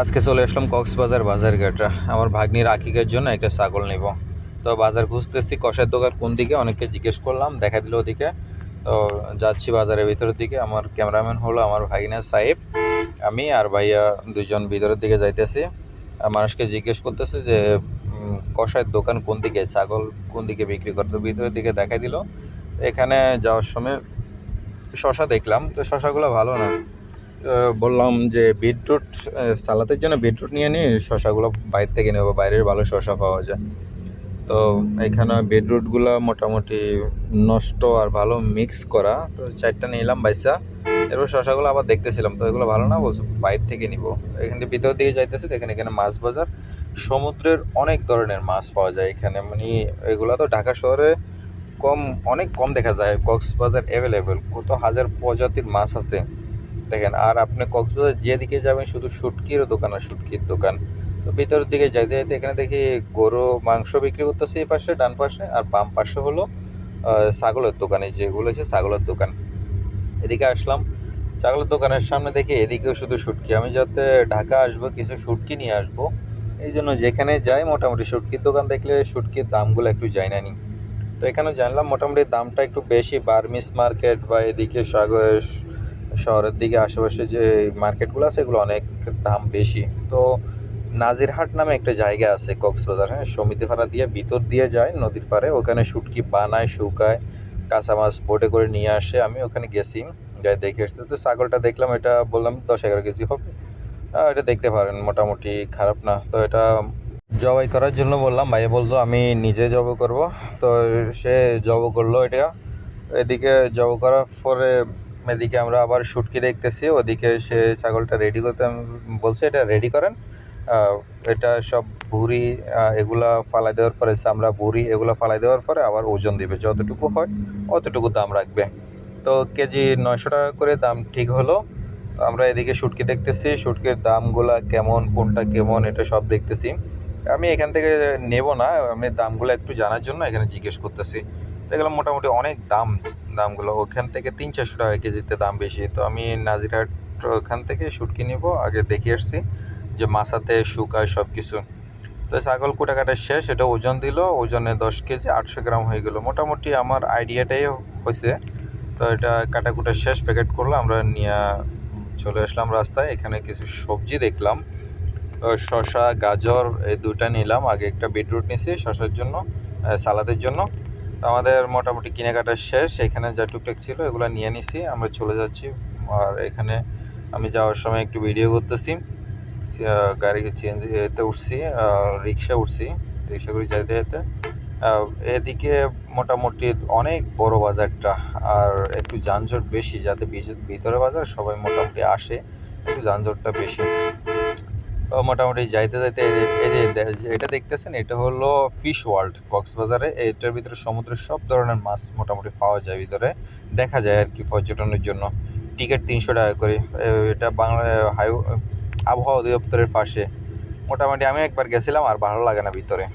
আজকে চলে আসলাম কক্সবাজার বাজার গেটরা আমার ভাগ্নির আকিকের জন্য একটা ছাগল নিব। তো বাজার খুঁজতেছি কষার দোকান কোন দিকে? অনেককে জিজ্ঞেস করলাম দেখা দিল ওদিকে। তো যাচ্ছি বাজারের ভিতরের দিকে। আমার ক্যামেরাম্যান হলো আমার ভাগিনা সাহেব। আমি আর ভাইয়া দুজন ভিতরের দিকে যাইতেছি। আর মানুষকে জিজ্ঞেস করতেছে যে উম, কষায়ের দোকান কোন দিকে? ছাগল কোন দিকে বিক্রি করতো? ভিতরের দিকে দেখা দিল। এখানে যাওয়ার সময় শশা দেখলাম। তো শশাগুলো ভালো না। বললাম যে বিটরুট সালাতের জন্য বিটরুট নিয়ে নিই শশাগুলো বাইরে থেকে নেব, বাইরের ভালো শশা পাওয়া যায়। তো এখানে বিটরুটগুলো মোটামুটি নষ্ট আর ভালো মিক্স করা। তো চারটা নিলাম বাইসা। এরপর শশাগুলো আবার দেখতেছিলাম, তো এগুলো ভালো না? বলছো বাইরে থেকে নিব। এখান থেকে ভিতর দিকে যাইতেছি, দেখেন এখানে মাছ বাজার। সমুদ্রের অনেক ধরনের মাছ পাওয়া যায় এখানে। মানে এগুলো তো ঢাকা শহরে কম, অনেক কম দেখা যায়। কক্সবাজার অ্যাভেলেবেল কত হাজার প্রজাতির মাছ আছে। দেখেন, আর আপনি কক্সবাজার যেদিকে যাবেন, শুধু শুটকির দোকান আর শুটকির দোকান। তো ভিতরের দিকে যাইতে যাইতে এখানে দেখি গরু মাংস বিক্রি করতেছে এই পাশে, ডান পাশে, আর বাম পাশে হলো ছাগলের দোকান যেগুলো হচ্ছে ছাগলের দোকান। এদিকে আসলাম, ছাগলের দোকানের সামনে দেখি এদিকেও শুধু শুটকি। আমি যাতে ঢাকা আসব, কিছু শুটকি নিয়ে আসব, এই জন্য যেখানে যাই মোটামুটি শুটকির দোকান দেখলে শুটকির দামগুলো একটু যাই না নি। তো এখানে জানলাম, মোটামুটি দামটা একটু বেশি, বার্মিস মার্কেট বা এদিকে শহরের দিকে আশেপাশে যে মার্কেটগুলো আছে, এগুলো অনেক দাম বেশি। তো নাজিরহাট নামে একটা জায়গা আছে কক্সবাজার হ্যাঁ? সমিতি ভাড়া দিয়ে ভিতর দিয়ে যায়, নদীর পাড়ে। ওখানে শুটকি বানায়, শুকায়, কাঁচা মাছ বোটে করে নিয়ে আসে। আমি ওখানে গেছি যাই দেখে এসছি তো ছাগলটা দেখলাম, এটা বললাম, দশ এগারো কেজি হবে। এটা দেখতে পারেন, মোটামুটি খারাপ না। তো এটা জবাই করার জন্য বললাম, ভাইয়া বলল, আমি নিজে জব করব। তো সে জব করল এটা। এদিকে জব করার পরে এদিকে আমরা আবার শুটকি দেখতেছি, ওদিকে সে ছাগলটা রেডি করতে আমি বলছে, এটা রেডি করেন। এটা সব ভুড়ি এগুলা ফালাই দেওয়ার পরে চামড়া ভুড়ি এগুলা ফালাই দেওয়ার পরে আবার ওজন দিবে, যতটুকু হয় অতটুকু দাম রাখবে। তো কেজি নয়শো টাকা করে দাম ঠিক হলো। আমরা এদিকে শুটকি দেখতেছি, শুটকির দামগুলা কেমন, কোনটা কেমন, এটা সব দেখতেছি। আমি এখান থেকে নেব না, আমি দামগুলো একটু জানার জন্য এখানে জিজ্ঞেস করতেছি। দেখলাম মোটামুটি অনেক দাম, দামগুলো। ওখান থেকে তিন চারশো টাকা কেজিতে দাম বেশি। তো আমি নাজিরহাট ওখান থেকে শুটকি নিব, আগে দেখে আসছি যে মাছাতে শুকায় সব কিছু তো ছাগল কুটা কাটা শেষ, এটা ওজন দিল, ওজনে দশ কেজি, আটশো গ্রাম হয়ে গেলো। মোটামুটি আমার আইডিয়াটাই হয়েছে। তো এটা কাটাকুটা শেষ, প্যাকেট করল আমরা নিয়ে চলে আসলাম রাস্তায়। এখানে কিছু সবজি দেখলাম। শসা, গাজর, এই দুটা নিলাম। আগে একটা বিটরুট নিছি শশার জন্য সালাদের জন্য। আমাদের মোটামুটি কেনাকাটা শেষ। এখানে যা টুকটাক ছিল, এগুলো নিয়ে নিছি। আমরা চলে যাচ্ছি। আর এখানে আমি যাওয়ার সময় একটু ভিডিও করতেছি। গাড়ি চেঞ্জ এতে উঠছি রিক্সা উঠছি। রিক্সা করে যাইতে যেতে এদিকে মোটামুটি অনেক বড় বাজারটা। আর একটু যানজট বেশি, যাতে ভিতরে বাজার সবাই মোটামুটি আসে, একটু যানজটটা বেশি। মোটামুটি যাইতে যাইতে এই যে- এটা দেখতেছেন, এটা হলো ফিশ ওয়ার্ল্ড কক্সবাজারে। এটার ভিতরে সমুদ্রের সব ধরনের মাছ মোটামুটি পাওয়া যায় ভিতরে। দেখা যায় আর কি পর্যটনের জন্য। টিকিট তিনশো টাকা করে। এটা বাংলা হাই আবহাওয়া অধিদপ্তরের পাশে। মোটামুটি আমি একবার গেছিলাম, আর ভালো লাগে না ভিতরে।